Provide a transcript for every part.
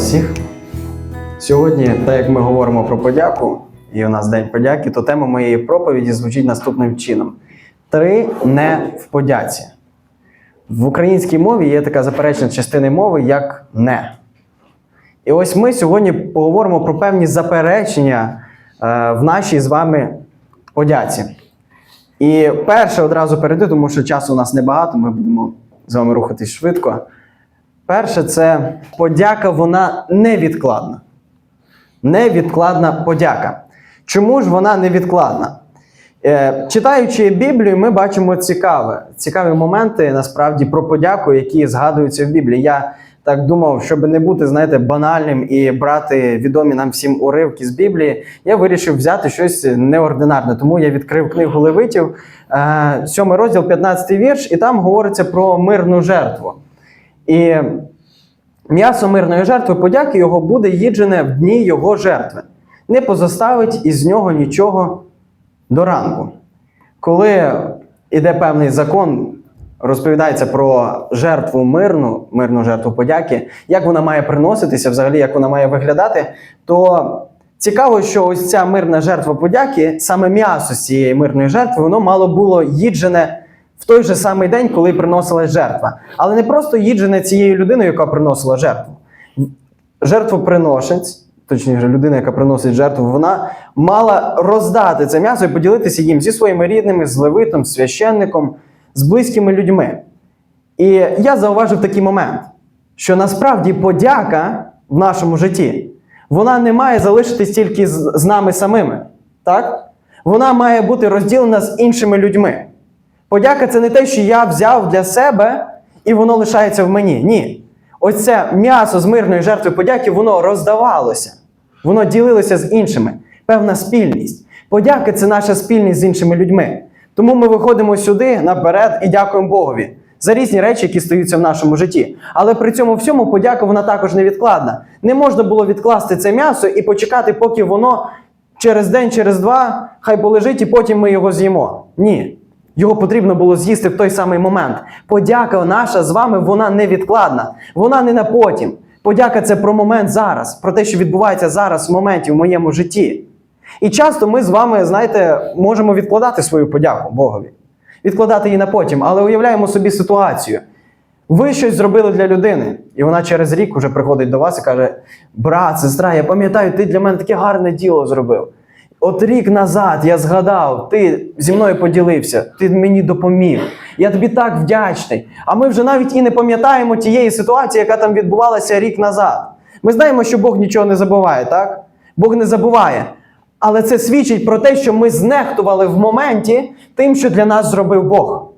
всіх. Сьогодні, так як ми говоримо про подяку, і у нас День подяки, то тема моєї проповіді звучить наступним чином: три не в подяці. В українській мові є така заперечна частина мови, як не. І ось ми сьогодні поговоримо про певні заперечення е, в нашій з вами подяці. І перше одразу перейду, тому що часу у нас небагато, ми будемо з вами рухатись швидко. Перше, це подяка, вона невідкладна. Невідкладна подяка. Чому ж вона невідкладна? Е, читаючи Біблію, ми бачимо цікаве, цікаві моменти насправді про подяку, які згадуються в Біблії. Я так думав, щоб не бути, знаєте, банальним і брати відомі нам всім уривки з Біблії, я вирішив взяти щось неординарне. Тому я відкрив книгу Левитів, е, 7 розділ, 15 вірш, і там говориться про мирну жертву. І м'ясо мирної жертви подяки його буде їджене в дні його жертви. Не позоставить із нього нічого до ранку. Коли іде певний закон, розповідається про жертву мирну, мирну жертву подяки, як вона має приноситися, взагалі, як вона має виглядати, то цікаво, що ось ця мирна жертва подяки, саме м'ясо з цієї мирної жертви, воно мало було їджене в той же самий день, коли приносилась жертва. Але не просто їджене цією людиною, яка приносила жертву. Жертвоприношець, точніше, людина, яка приносить жертву, вона мала роздати це м'ясо і поділитися їм зі своїми рідними, з левитом, священником, з близькими людьми. І я зауважив такий момент, що насправді подяка в нашому житті, вона не має залишитись тільки з, з нами самими. Так? Вона має бути розділена з іншими людьми. Подяка це не те, що я взяв для себе і воно лишається в мені. Ні. Оце м'ясо з мирної жертви подяки, воно роздавалося. Воно ділилося з іншими. Певна спільність. Подяка це наша спільність з іншими людьми. Тому ми виходимо сюди наперед і дякуємо Богові за різні речі, які стаються в нашому житті. Але при цьому всьому подяка вона також невідкладна. Не можна було відкласти це м'ясо і почекати, поки воно через день, через два хай полежить, і потім ми його з'їмо. Ні. Його потрібно було з'їсти в той самий момент. Подяка наша з вами, вона невідкладна. Вона не на потім. Подяка це про момент зараз, про те, що відбувається зараз в моменті в моєму житті. І часто ми з вами, знаєте, можемо відкладати свою подяку Богові, відкладати її на потім, але уявляємо собі ситуацію. Ви щось зробили для людини, і вона через рік вже приходить до вас і каже: брат, сестра, я пам'ятаю, ти для мене таке гарне діло зробив. От рік назад я згадав, ти зі мною поділився, ти мені допоміг. Я тобі так вдячний. А ми вже навіть і не пам'ятаємо тієї ситуації, яка там відбувалася рік назад. Ми знаємо, що Бог нічого не забуває, так? Бог не забуває. Але це свідчить про те, що ми знехтували в моменті тим, що для нас зробив Бог.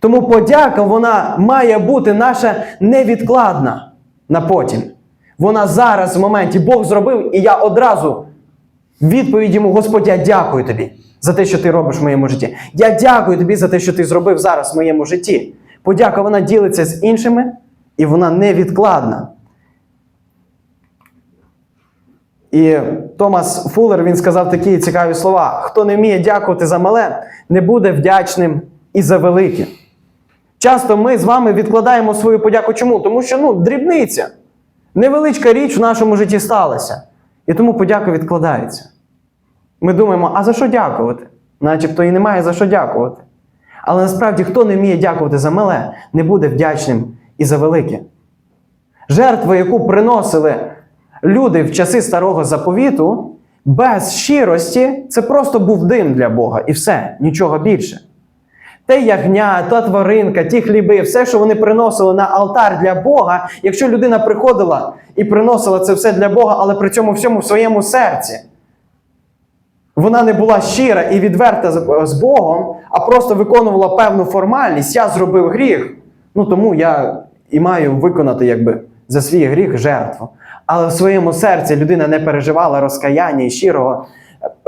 Тому подяка, вона має бути наша невідкладна на потім. Вона зараз в моменті Бог зробив, і я одразу відповідь йому, Господь, я дякую тобі за те, що ти робиш в моєму житті. Я дякую тобі за те, що ти зробив зараз в моєму житті. Подяка вона ділиться з іншими, і вона невідкладна. І Томас Фуллер він сказав такі цікаві слова: хто не вміє дякувати за мале, не буде вдячним і за велике. Часто ми з вами відкладаємо свою подяку. Чому? Тому що ну, дрібниця, невеличка річ в нашому житті сталася. І тому подяка відкладається. Ми думаємо, а за що дякувати? Начебто і немає за що дякувати. Але насправді, хто не вміє дякувати за мале, не буде вдячним і за велике. Жертва, яку приносили люди в часи старого заповіту, без щирості, це просто був дим для Бога і все, нічого більше. Те ягня, та тваринка, ті хліби, все, що вони приносили на алтар для Бога, якщо людина приходила і приносила це все для Бога, але при цьому всьому в своєму серці, вона не була щира і відверта з- Богом, а просто виконувала певну формальність, я зробив гріх, ну тому я і маю виконати якби за свій гріх жертву. Але в своєму серці людина не переживала розкаяння і щирого,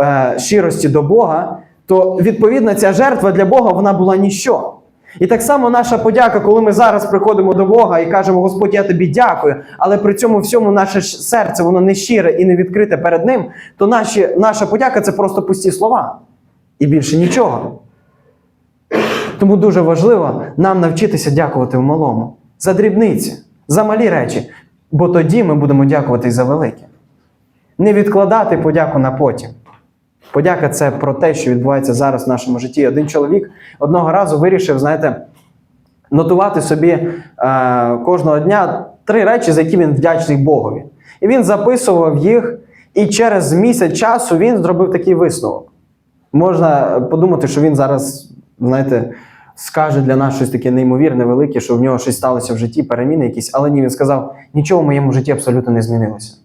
е, щирості до Бога, то відповідно ця жертва для Бога вона була ніщо. І так само наша подяка, коли ми зараз приходимо до Бога і кажемо, Господь, я тобі дякую, але при цьому всьому наше серце воно не щире і не відкрите перед Ним, то наші, наша подяка це просто пусті слова. І більше нічого. Тому дуже важливо нам навчитися дякувати в малому за дрібниці, за малі речі. Бо тоді ми будемо дякувати й за велике. Не відкладати подяку на потім. Подяка це про те, що відбувається зараз в нашому житті. Один чоловік одного разу вирішив, знаєте, нотувати собі е, кожного дня три речі, за які він вдячний Богові. І він записував їх, і через місяць часу він зробив такий висновок. Можна подумати, що він зараз, знаєте, скаже для нас щось таке неймовірне, велике, що в нього щось сталося в житті, переміни якісь, але ні, він сказав: нічого в моєму житті абсолютно не змінилося.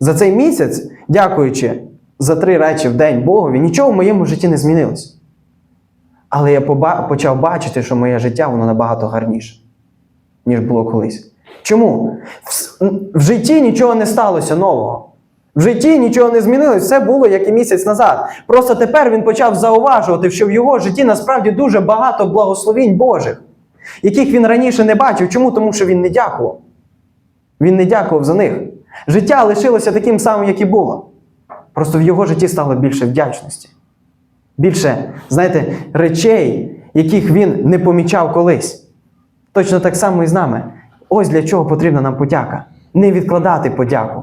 За цей місяць, дякуючи за три речі в день Богові, нічого в моєму житті не змінилося. Але я почав бачити, що моє життя воно набагато гарніше, ніж було колись. Чому? В, житті нічого не сталося нового. В житті нічого не змінилось, все було як і місяць назад. Просто тепер він почав зауважувати, що в його житті насправді дуже багато благословінь Божих, яких він раніше не бачив. Чому? Тому що він не дякував. Він не дякував за них. Життя лишилося таким самим, як і було. Просто в його житті стало більше вдячності. Більше, знаєте, речей, яких він не помічав колись. Точно так само і з нами. Ось для чого потрібна нам подяка. Не відкладати подяку.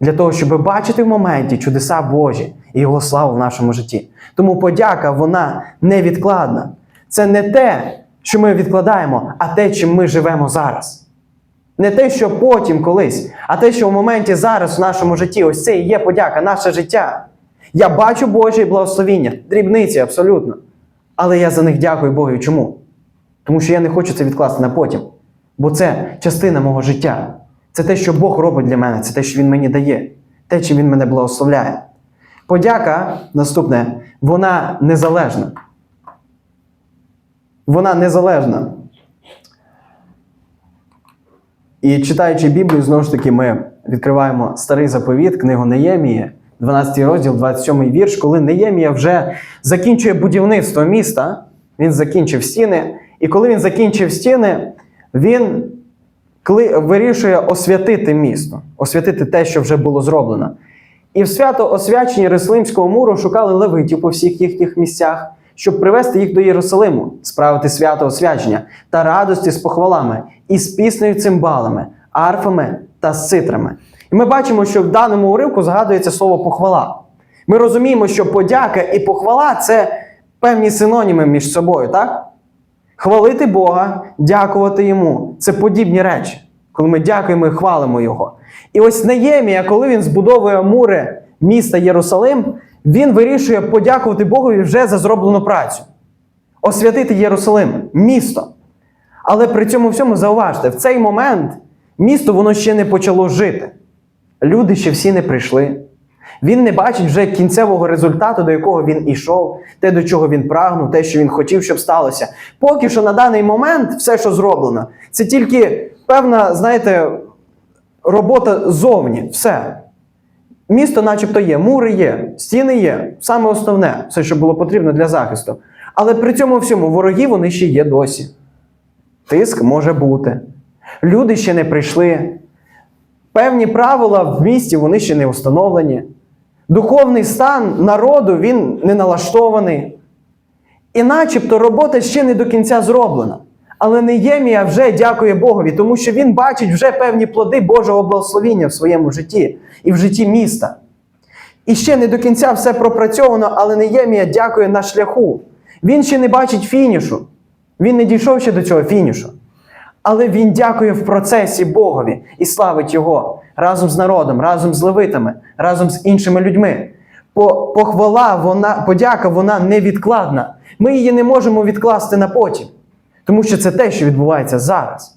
Для того, щоб бачити в моменті чудеса Божі і Його славу в нашому житті. Тому подяка, вона невідкладна. Це не те, що ми відкладаємо, а те, чим ми живемо зараз. Не те, що потім колись, а те, що в моменті зараз в нашому житті, ось це і є подяка, наше життя. Я бачу Божі благословіння, дрібниці абсолютно. Але я за них дякую Богу. Чому? Тому що я не хочу це відкласти на потім. Бо це частина мого життя. Це те, що Бог робить для мене, це те, що Він мені дає, те, чим Він мене благословляє. Подяка, наступне, вона незалежна. Вона незалежна. І читаючи Біблію, знову ж таки, ми відкриваємо старий заповіт, книгу Неємії, 12 розділ, 27 вірш, коли Неємія вже закінчує будівництво міста, він закінчив стіни. І коли він закінчив стіни, він вирішує освятити місто, освятити те, що вже було зроблено. І в свято освяченні Єрусалимського муру шукали левитів по всіх їхніх місцях, щоб привести їх до Єрусалиму, справити свято освячення та радості з похвалами, і з піснею цимбалами, арфами та з цитрами. І ми бачимо, що в даному уривку згадується слово похвала. Ми розуміємо, що подяка і похвала це певні синоніми між собою, так? Хвалити Бога, дякувати Йому це подібні речі, коли ми дякуємо і хвалимо Його. І ось Неємія, коли він збудовує мури міста Єрусалим, він вирішує подякувати Богові вже за зроблену працю, освятити Єрусалим, місто. Але при цьому всьому зауважте, в цей момент місто воно ще не почало жити. Люди ще всі не прийшли. Він не бачить вже кінцевого результату, до якого він ішов, те, до чого він прагнув, те, що він хотів, щоб сталося. Поки що на даний момент все, що зроблено, це тільки певна, знаєте, робота зовні. Все. Місто, начебто, є, мури є, стіни є, саме основне, все, що було потрібно для захисту. Але при цьому всьому вороги вони ще є досі. Тиск може бути. Люди ще не прийшли. Певні правила в місті вони ще не встановлені. Духовний стан народу він не налаштований. І начебто робота ще не до кінця зроблена. Але Неємія вже дякує Богові, тому що він бачить вже певні плоди Божого благословіння в своєму житті і в житті міста. І ще не до кінця все пропрацьовано, але Неємія дякує на шляху. Він ще не бачить фінішу. Він не дійшов ще до цього фінішу. Але він дякує в процесі Богові і славить Його разом з народом, разом з левитами, разом з іншими людьми. По- Похвала, вона, подяка, вона невідкладна. Ми її не можемо відкласти на потім, тому що це те, що відбувається зараз.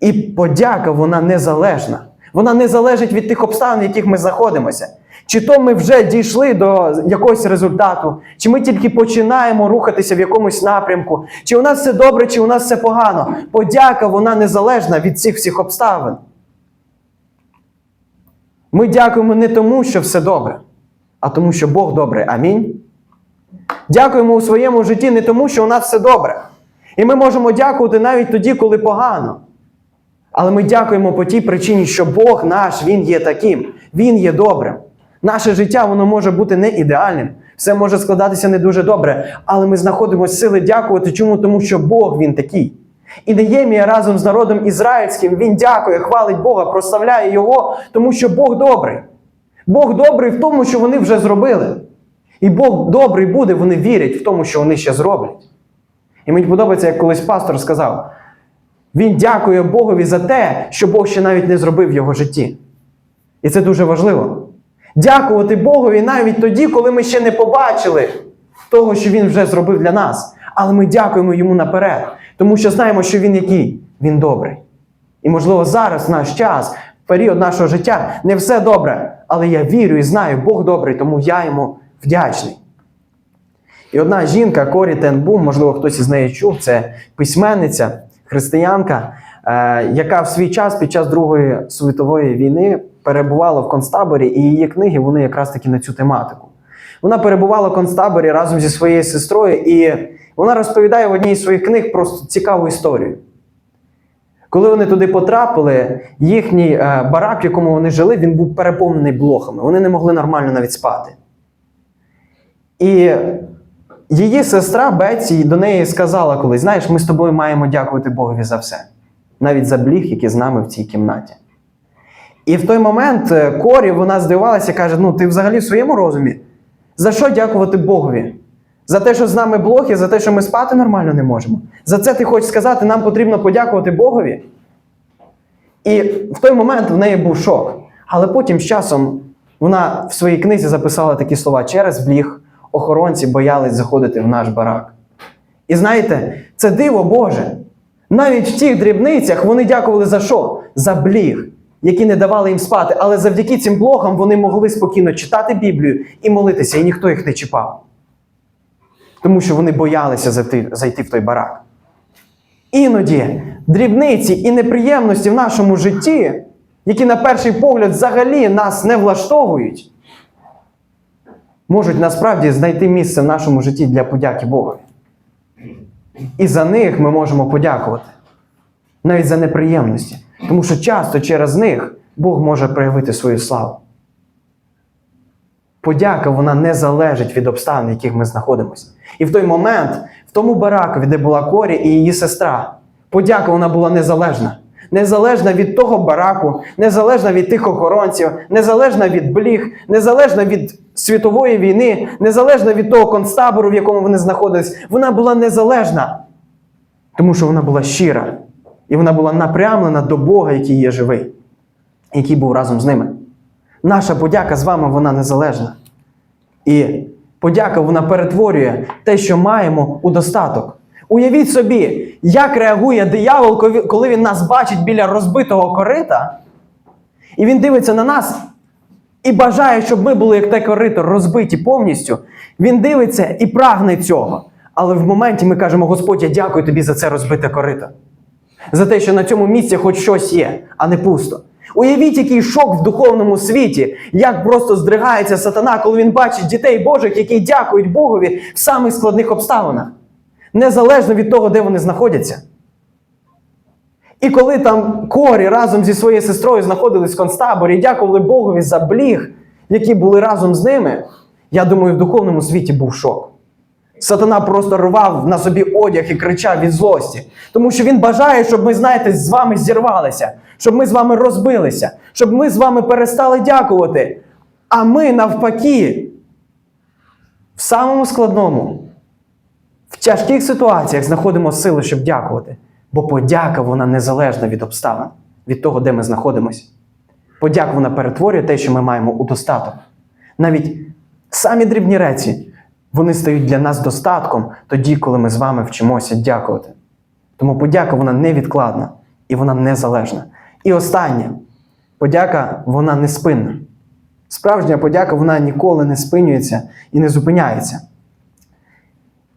І подяка, вона незалежна. Вона не залежить від тих обставин, в яких ми знаходимося. Чи то ми вже дійшли до якогось результату, чи ми тільки починаємо рухатися в якомусь напрямку, чи у нас все добре, чи у нас все погано. Подяка, вона незалежна від цих всіх обставин. Ми дякуємо не тому, що все добре, а тому, що Бог добрий. Амінь. Дякуємо у своєму житті не тому, що у нас все добре. І ми можемо дякувати навіть тоді, коли погано. Але ми дякуємо по тій причині, що Бог наш, Він є таким, Він є добрим. Наше життя воно може бути не ідеальним, все може складатися не дуже добре, але ми знаходимо сили дякувати. Чому? Тому що Бог Він такий. І Неємія разом з народом ізраїльським він дякує, хвалить Бога, прославляє Його, тому що Бог добрий. Бог добрий в тому, що вони вже зробили. І Бог добрий буде, вони вірять в тому, що вони ще зроблять. І мені подобається, як колись пастор сказав: він дякує Богові за те, що Бог ще навіть не зробив в його житті. І це дуже важливо. Дякувати Богові навіть тоді, коли ми ще не побачили того, що Він вже зробив для нас. Але ми дякуємо йому наперед, тому що знаємо, що він який? Він добрий. І, можливо, зараз наш час, період нашого життя, не все добре. Але я вірю і знаю, Бог добрий, тому я йому вдячний. І одна жінка, Корі Тенбум, можливо, хтось із неї чув, це письменниця, християнка, е, яка в свій час під час Другої світової війни перебувала в концтаборі, і її книги вони якраз таки на цю тематику. Вона перебувала в концтаборі разом зі своєю сестрою, і вона розповідає в одній з своїх книг просто цікаву історію. Коли вони туди потрапили, їхній е, барак, в якому вони жили, він був переповнений блохами. Вони не могли нормально навіть спати. І її сестра Бетсі до неї сказала колись: знаєш, ми з тобою маємо дякувати Богові за все, навіть за бліг, який з нами в цій кімнаті. І в той момент е, Корі вона здивувалася і каже: Ну, ти взагалі в своєму розумі? За що дякувати Богові? За те, що з нами блохи, за те, що ми спати нормально не можемо. За це ти хочеш сказати, нам потрібно подякувати Богові? І в той момент в неї був шок. Але потім з часом вона в своїй книзі записала такі слова: через бліг охоронці боялись заходити в наш барак. І знаєте, це диво Боже. Навіть в тих дрібницях вони дякували за що? За бліг, які не давали їм спати. Але завдяки цим блогам вони могли спокійно читати Біблію і молитися, і ніхто їх не чіпав. Тому що вони боялися зайти, зайти в той барак. Іноді дрібниці і неприємності в нашому житті, які на перший погляд взагалі нас не влаштовують, можуть насправді знайти місце в нашому житті для подяки Богові. І за них ми можемо подякувати. Навіть за неприємності. Тому що часто через них Бог може проявити свою славу. Подяка вона не залежить від обставин, в яких ми знаходимося. І в той момент, в тому баракові, де була Корі і її сестра, подяка вона була незалежна. Незалежна від того бараку, незалежна від тих охоронців, незалежна від бліг, незалежна від світової війни, незалежна від того концтабору, в якому вони знаходились. Вона була незалежна, тому що вона була щира. І вона була напрямлена до Бога, який є живий, який був разом з ними. Наша подяка з вами вона незалежна. І подяка вона перетворює те, що маємо, у достаток. Уявіть собі, як реагує диявол, коли- він нас бачить біля розбитого корита, і він дивиться на нас і бажає, щоб ми були як те корито, розбиті повністю. Він дивиться і прагне цього. Але в моменті ми кажемо: Господь, я дякую тобі за це розбите корито. За те, що на цьому місці хоч щось є, а не пусто. Уявіть, який шок в духовному світі, як просто здригається сатана, коли він бачить дітей Божих, які дякують Богові в самих складних обставинах, незалежно від того, де вони знаходяться. І коли там Корі разом зі своєю сестрою знаходились в концтаборі і дякували Богові за бліг, які були разом з ними, я думаю, в духовному світі був шок. Сатана просто рвав на собі одяг і кричав від злості. Тому що він бажає, щоб ми, знаєте, з вами зірвалися, щоб ми з вами розбилися, щоб ми з вами перестали дякувати. А ми навпаки, в самому складному, в тяжких ситуаціях знаходимо сили, щоб дякувати. Бо подяка вона незалежна від обставин, від того, де ми знаходимося. Подяка вона перетворює те, що ми маємо у достаток. Навіть самі дрібні речі, вони стають для нас достатком тоді, коли ми з вами вчимося дякувати. Тому подяка вона невідкладна і вона незалежна. І останнє, подяка вона не спинна. Справжня подяка вона ніколи не спинюється і не зупиняється.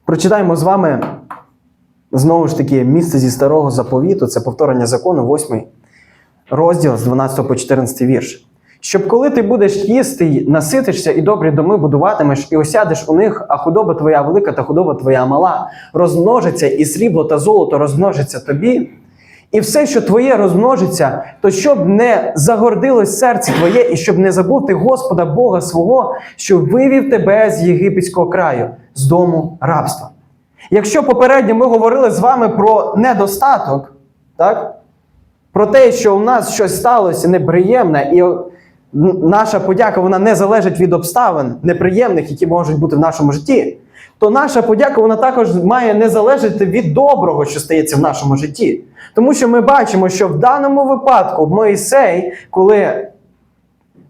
Прочитаємо з вами знову ж таки місце зі старого заповіту, це повторення закону, 8 розділ з 12 по 14 вірш. Щоб коли ти будеш їсти, наситишся і добрі доми будуватимеш, і осядеш у них, а худоба твоя велика та худоба твоя мала, розмножиться, і срібло та золото розмножиться тобі, і все, що твоє розмножиться, то щоб не загордилось серце твоє, і щоб не забути Господа Бога свого, що вивів тебе з єгипетського краю, з дому рабства. Якщо попередньо ми говорили з вами про недостаток, так? про те, що у нас щось сталося неприємне, і наша подяка вона не залежить від обставин неприємних, які можуть бути в нашому житті, то наша подяка вона також має не залежати від доброго, що стається в нашому житті. Тому що ми бачимо, що в даному випадку Моїсей, коли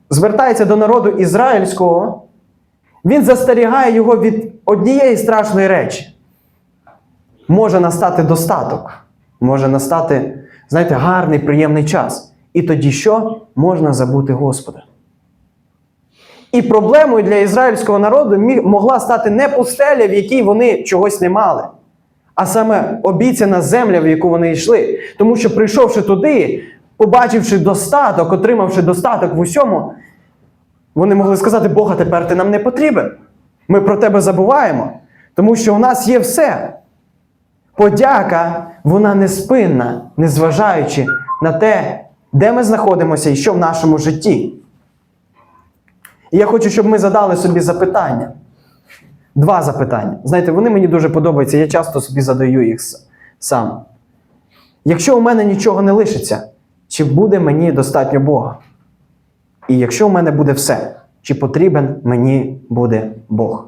звертається до народу ізраїльського, він застерігає його від однієї страшної речі. Може настати достаток, може настати, знаєте, гарний, приємний час. І тоді що? Можна забути Господа. І проблемою для ізраїльського народу могла стати не пустеля, в якій вони чогось не мали, а саме обіцяна земля, в яку вони йшли. Тому що, прийшовши туди, побачивши достаток, отримавши достаток в усьому, вони могли сказати: Бога, тепер ти нам не потрібен. Ми про тебе забуваємо, тому що у нас є все. Подяка, вона неспинна, незважаючи на те, де ми знаходимося і що в нашому житті. І я хочу, щоб ми задали собі запитання. Два запитання. Знаєте, вони мені дуже подобаються, я часто собі задаю їх сам. Якщо у мене нічого не лишиться, чи буде мені достатньо Бога? І якщо у мене буде все, чи потрібен мені буде Бог?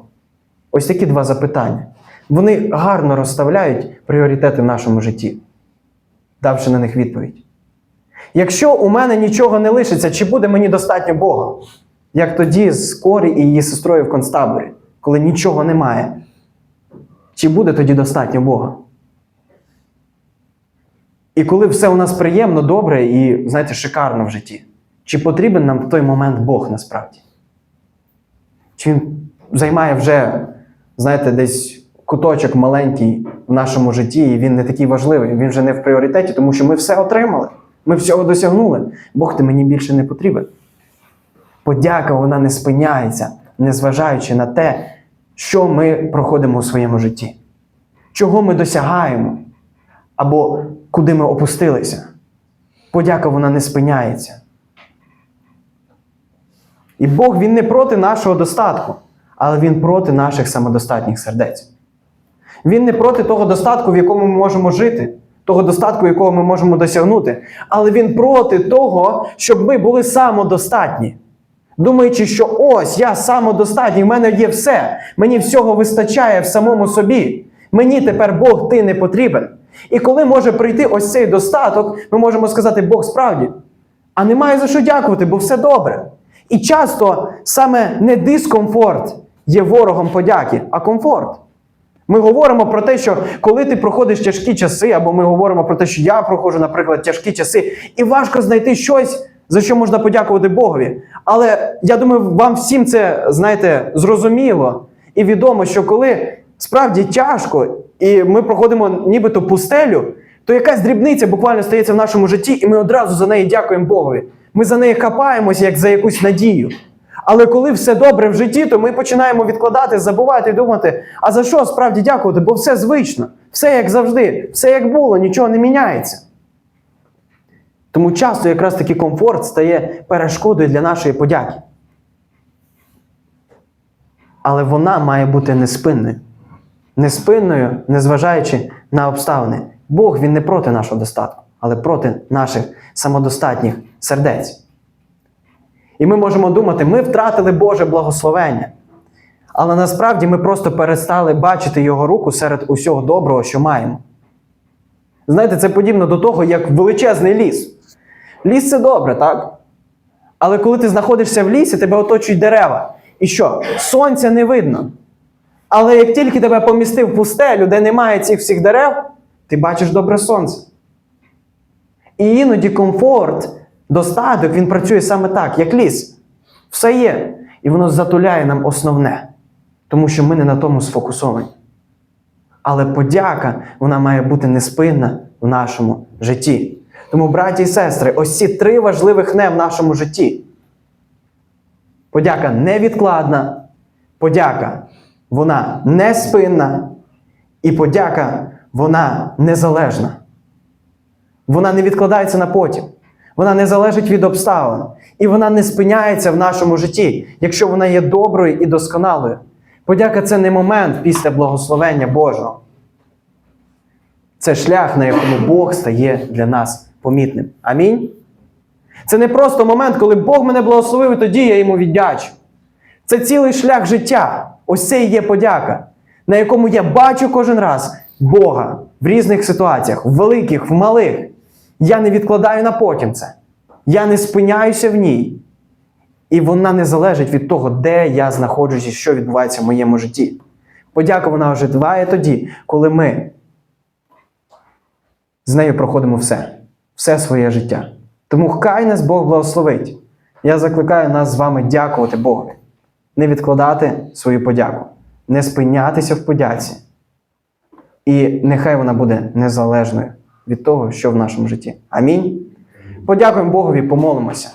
Ось такі два запитання. Вони гарно розставляють пріоритети в нашому житті, давши на них відповідь. Якщо у мене нічого не лишиться, чи буде мені достатньо Бога? Як тоді з Корі і її сестрою в концтаборі, коли нічого немає. Чи буде тоді достатньо Бога? І коли все у нас приємно, добре і, знаєте, шикарно в житті, чи потрібен нам в той момент Бог насправді? Чи він займає вже, знаєте, десь куточок маленький в нашому житті, і він не такий важливий, він вже не в пріоритеті, тому що ми все отримали, ми всього досягнули. Бог ти мені більше не потрібен. Подяка вона не спиняється, незважаючи на те, що ми проходимо у своєму житті, чого ми досягаємо, або куди ми опустилися. Подяка вона не спиняється. І Бог він не проти нашого достатку, але Він проти наших самодостатніх сердець. Він не проти того достатку, в якому ми можемо жити, того достатку, якого ми можемо досягнути. Але Він проти того, щоб ми були самодостатні. Думаючи, що ось я самодостатній, в мене є все, мені всього вистачає в самому собі. Мені тепер Бог ти не потрібен. І коли може прийти ось цей достаток, ми можемо сказати, Бог справді, а немає за що дякувати, бо все добре. І часто саме не дискомфорт є ворогом подяки, а комфорт. Ми говоримо про те, що коли ти проходиш тяжкі часи, або ми говоримо про те, що я проходжу, наприклад, тяжкі часи, і важко знайти щось, за що можна подякувати Богові. Але я думаю, вам всім це, знаєте, зрозуміло і відомо, що коли справді тяжко, і ми проходимо нібито пустелю, то якась дрібниця буквально стається в нашому житті, і ми одразу за неї дякуємо Богові. Ми за неї хапаємося як за якусь надію. Але коли все добре в житті, то ми починаємо відкладати, забувати і думати, а за що справді дякувати? Бо все звично, все як завжди, все як було, нічого не міняється. Тому часто якраз таки комфорт стає перешкодою для нашої подяки. Але вона має бути неспинною. Неспинною, незважаючи на обставини. Бог він не проти нашого достатку, але проти наших самодостатніх сердець. І ми можемо думати, ми втратили Боже благословення. Але насправді ми просто перестали бачити Його руку серед усього доброго, що маємо. Знаєте, це подібно до того, як величезний ліс. Ліс це добре, так? Але коли ти знаходишся в лісі, тебе оточують дерева. І що? Сонця не видно. Але як тільки тебе помістив пустелю, де немає цих всіх дерев, ти бачиш добре сонце. І іноді комфорт, достаток, він працює саме так, як ліс. Все є. І воно затуляє нам основне, тому що ми не на тому сфокусовані. Але подяка, вона має бути неспинна в нашому житті. Тому, браті і сестри, ось ці три важливих не в нашому житті. Подяка невідкладна, подяка, вона неспинна, і подяка, вона незалежна. Вона не відкладається на потім. Вона не залежить від обставин. І вона не спиняється в нашому житті, якщо вона є доброю і досконалою. Подяка це не момент після благословення Божого. Це шлях, на якому Бог стає для нас помітним. Амінь. Це не просто момент, коли Бог мене благословив, і тоді я йому віддячу. Це цілий шлях життя. Ось це і є подяка, на якому я бачу кожен раз Бога в різних ситуаціях, в великих, в малих. Я не відкладаю на потім це. Я не спиняюся в ній. І вона не залежить від того, де я знаходжусь і що відбувається в моєму житті. Подяка вона оживає тоді, коли ми з нею проходимо все, все своє життя. Тому хай нас Бог благословить. Я закликаю нас з вами дякувати Богові, не відкладати свою подяку, не спинятися в подяці. І нехай вона буде незалежною від того, що в нашому житті. Амінь. Подякуємо Богові, помолимося.